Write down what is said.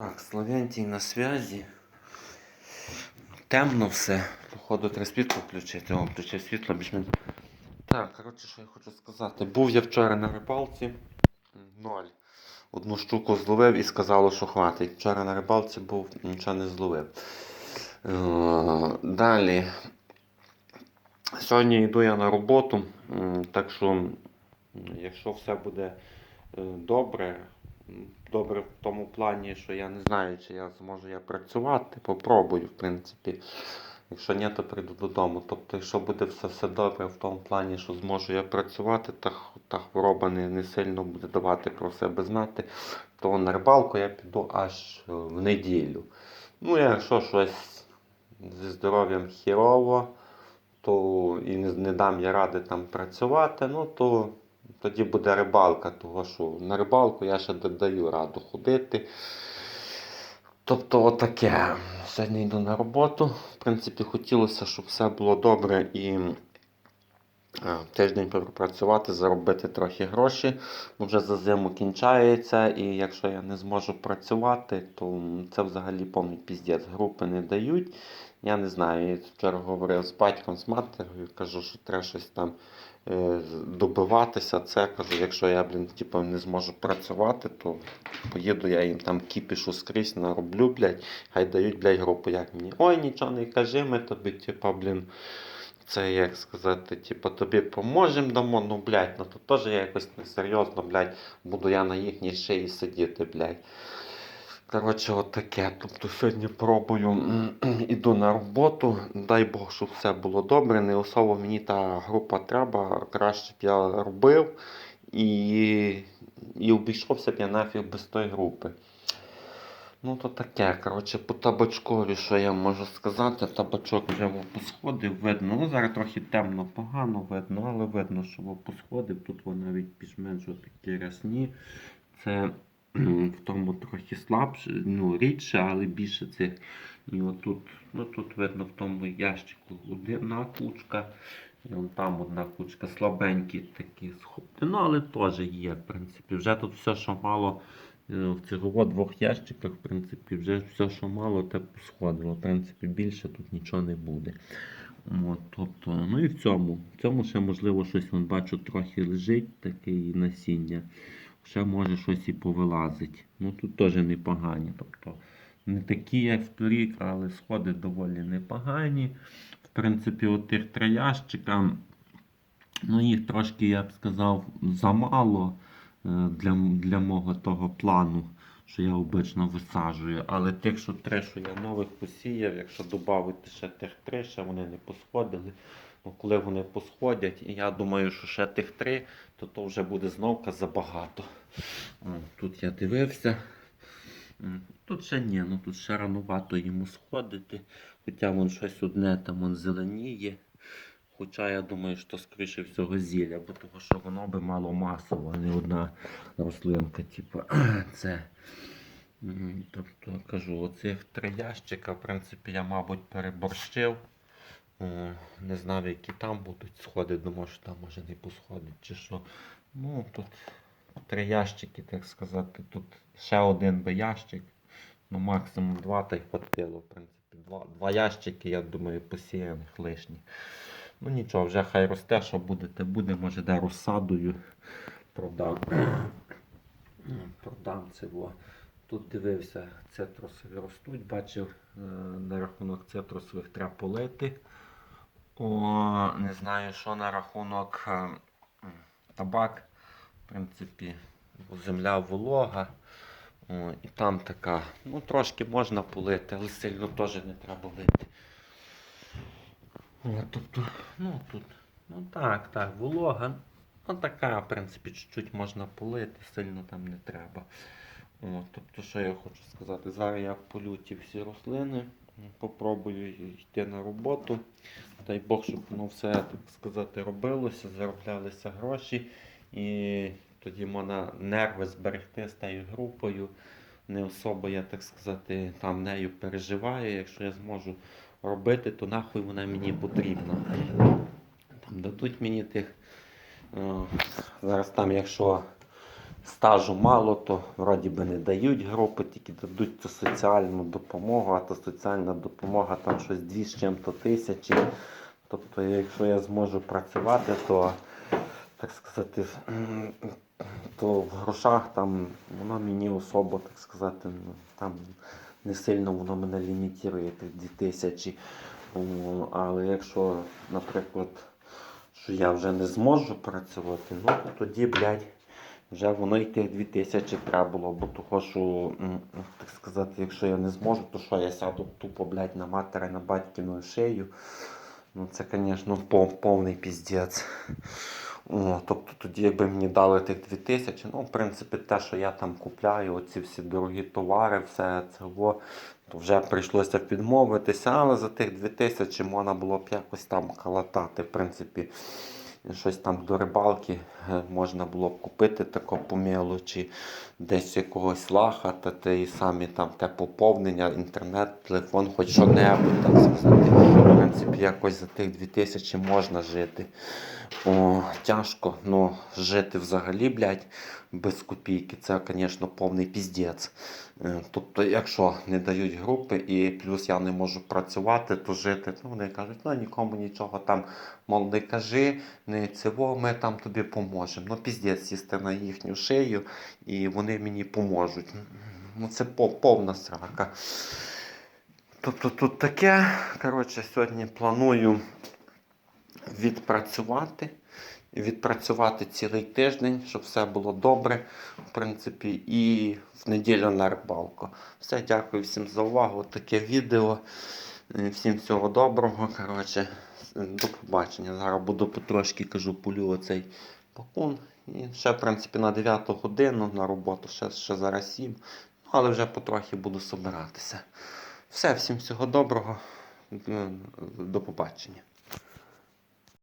Так, Словентій на зв'язі. Темно все. Походу треба світло включити. О, включив світло більш менш. Так, коротше, що я хочу сказати. Був я вчора на рибалці. Ноль. Одну штуку зловив і сказало, що хватить. Вчора на рибалці був, нічого не зловив. Е, Далі. Сьогодні йду я на роботу, так що, якщо все буде е, добре, добре в тому плані, що я не знаю, чи я зможу я працювати, попробую, в принципі. Якщо ні, то прийду додому. Тобто, якщо буде все, все добре в тому плані, що зможу я працювати, та, та хвороба не, не сильно буде давати про себе знати, то на рибалку я піду аж е, в неділю. Ну, якщо щось зі здоров'ям хірово, то і не, не дам я ради там працювати, ну то тоді буде рибалка, того що на рибалку я ще додаю раду ходити. Тобто отаке. Сьогодні йду на роботу. В принципі, хотілося, щоб все було добре і е, тиждень пропрацювати, заробити трохи гроші. Бо вже за зиму кінчається, і якщо я не зможу працювати, то це взагалі повний піздець. Групи не дають. Я не знаю, я вчора говорив з батьком, з матір'ю, кажу, що треба щось там е, добиватися. Це кажу, якщо я, блін, типу, не зможу працювати, то поїду я їм там кіпішу скрізь нароблю, блядь, хай дають, блядь, групу, як мені. Ой, нічого не кажи, ми тобі, типу, блін. Це як сказати, типу, тобі поможемо дамо, ну блядь, ну то теж я якось несерйозно, блядь, буду я на їхній шиї сидіти, блядь. Коротше, от таке. Тобто сьогодні пробую, іду на роботу. Дай Бог, щоб все було добре. Не особо мені та група треба. Краще б я робив і, і обійшовся б я нафіг без тої групи. Ну, то таке, коротше, по табачкові, що я можу сказати, табачок вже посходив, видно. Ну, зараз трохи темно, погано видно, але видно, що посходив. Тут вони навіть більш-менш такі рясні. Це в тому трохи слабше, ну, рідше, але більше цих. І отут, ну тут видно в тому ящику одна кучка. І вон там одна кучка слабенькі такі схопти. Ну, але теж є, в принципі. Вже тут все, що мало е, в цих двох ящиках, в принципі, вже все, що мало, те посходило. В принципі, більше тут нічого не буде. От, тобто, ну і в цьому. В цьому ще можливо щось бачу трохи лежить, таке насіння. Ще може щось і повилазить. Ну тут теж непогані. Тобто не такі, як в торік, але сходи доволі непогані. В принципі, от тих три ну їх трошки, я б сказав, замало е, для, для мого того плану, що я обично висаджую. Але тих, що три, що я нових посіяв, якщо додати ще тих три, ще вони не посходили. Ну, коли вони посходять, і я думаю, що ще тих три, то то вже буде зновка забагато. Тут я дивився. Тут ще ні, ну тут ще ранувато йому сходити. Хоча вон щось одне там вон зеленіє. Хоча я думаю, що скоріше всього зілля, бо того, що воно би мало масово, а не одна рослинка. Типу, це. Тобто кажу, оцих три ящика, в принципі, я, мабуть, переборщив. О, Не знав, які там будуть сходи, думав, що там може не посходить чи що. Ну, тут три ящики, так сказати. Тут ще один би ящик. Ну, максимум два та й хватило. В принципі, два, два ящики, я думаю, посіяних лишні. Ну нічого, вже хай росте, що буде, те буде, може де розсадою продам. Продам це. Во. Тут дивився, цитрусові ростуть, бачив е, на рахунок цитрусових треба полити. О, не знаю, що на рахунок е, табак. В принципі, земля волога. О, і там така, ну трошки можна полити, але сильно теж не треба лити. О, тобто, ну тут, ну так, так, волога. Ну така, в принципі, чуть-чуть можна полити, сильно там не треба. О, тобто, що я хочу сказати? Зараз я полю ті всі рослини, попробую йти на роботу. Дай Бог, щоб воно все, так сказати, робилося, зароблялися гроші. І тоді можна нерви зберегти з тією групою. Не особо, я так сказати, там нею переживаю. Якщо я зможу робити, то нахуй вона мені потрібна. Там дадуть мені тих. е, Зараз там, якщо стажу мало, то вроді би не дають групи, тільки дадуть ту соціальну допомогу, а та соціальна допомога там щось дві з чим-то тисячі. Тобто, якщо я зможу працювати, то так сказати, то в грошах там воно мені особо, так сказати, ну, там не сильно воно мене лімітує тих 2000. О, Але якщо, наприклад, що я вже не зможу працювати, ну то тоді, блядь, вже воно й тих 2000 треба було, бо того, що, так сказати, якщо я не зможу, то що я сяду тупо, блядь, на матері, на батьківну шию. Ну це, звісно, пов- повний піздець. О, тобто тоді, якби мені дали тих 2000, ну, в принципі, те, що я там купляю, оці всі дорогі товари, все це, то вже прийшлося відмовитися, але за тих 2000 можна було б якось там калатати. В принципі, щось там до рибалки е, можна було б купити тако по мелочі, десь якогось лаха, та те і самі там те поповнення, інтернет, телефон, хоч що-небудь, так сказати. В принципі, якось за тих 2000 можна жити. О, тяжко, ну жити взагалі, блядь, без копійки, це, звісно, повний піздець. Е, Тобто, якщо не дають групи і плюс я не можу працювати, то жити, ну вони кажуть, ну нікому нічого там, мол, не кажи, не цього, ми там тобі поможемо. Ну, піздець сісти на їхню шию і вони мені поможуть. Ну, це повна срака. Тобто тут таке, коротше, сьогодні планую відпрацювати. Відпрацювати цілий тиждень, щоб все було добре, в принципі, і в неділю на рибалку. Все, дякую всім за увагу. Таке відео. Е, Всім всього доброго. Коротше, до побачення. Зараз буду потрошки кажу, полю оцей пакун. І ще, в принципі, на 9 годину на роботу, ще, ще зараз 7. Ну, але вже потрохи буду собиратися. Все, всім всього доброго. Е, До побачення.